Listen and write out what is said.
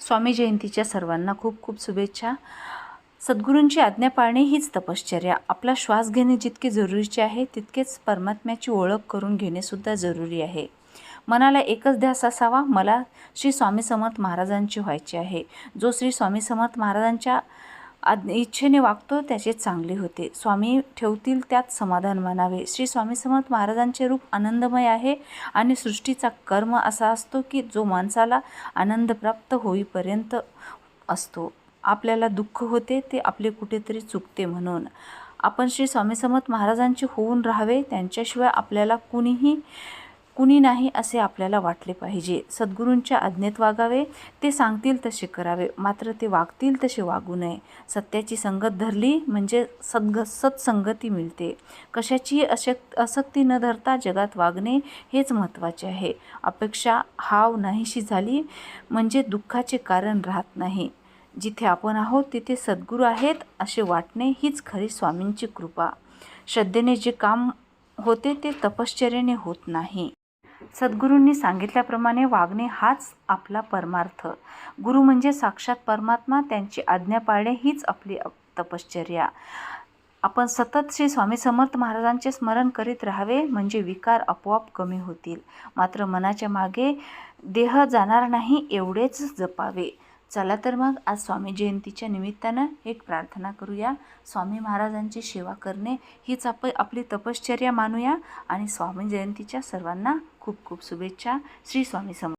स्वामी जयंतीच्या सर्वांना खूप खूप शुभेच्छा. सद्गुरूंची आज्ञा पाळणे हीच तपश्चर्या. आपला श्वास घेणे जितके जरुरीचे आहे तितकेच परमात्म्याची ओळख करून घेणेसुद्धा जरुरी आहे. मनाला एकच ध्यास असावा मला श्री स्वामी समर्थ महाराजांची व्हायचे आहे. जो श्री स्वामी समर्थ महाराजांच्या आज्ञ इच्छेने वागतो त्याचे चांगले होते. स्वामी ठेवतील त्यात समाधान मानावे. श्री स्वामी समर्थ महाराजांचे रूप आनंदमय आहे आणि सृष्टीचा कर्म असा असतो की जो माणसाला आनंद प्राप्त होईपर्यंत असतो. आपल्याला दुःख होते ते आपले कुठेतरी चुकते म्हणून. आपण श्री स्वामी समर्थ महाराजांचे होऊन राहावे त्यांच्याशिवाय आपल्याला कुणीही कुणी नाही असे आपल्याला वाटले पाहिजे. सद्गुरूंच्या आज्ञेत वागावे ते सांगतील तसे करावे. मात्र ते वागतील तसे वागू नये. सत्याची संगत धरली म्हणजे सद्ग सत्संगती मिळते. कशाचीही अशक आसक्ती न धरता जगात वागणे हेच महत्त्वाचे आहे. अपेक्षा हाव नाहीशी झाली म्हणजे दुःखाचे कारण राहत नाही. जिथे आपण आहोत तिथे सद्गुरू आहेत असे वाटणे हीच खरी स्वामींची कृपा. श्रद्धेने जे काम होते ते तपश्चर्याने होत नाही. सद्गुरूंनी सांगितल्याप्रमाणे वागणे हाच आपला परमार्थ. गुरु म्हणजे साक्षात परमात्मा त्यांची आज्ञा पाळणे हीच आपली तपश्चर्या. आपण सतत श्री स्वामी समर्थ महाराजांचे स्मरण करीत राहावे म्हणजे विकार आपोआप कमी होतील. मात्र मनाच्या मागे देह जाणार नाही एवढेच जपावे. चला तर मग आज स्वामी जयंतीच्या निमित्तानं एक प्रार्थना करूया. स्वामी महाराजांची सेवा करणे हीच आप आपली तपश्चर्या मानूया. आणि स्वामी जयंतीच्या सर्वांना खूप खूप शुभेच्छा. श्री स्वामी सम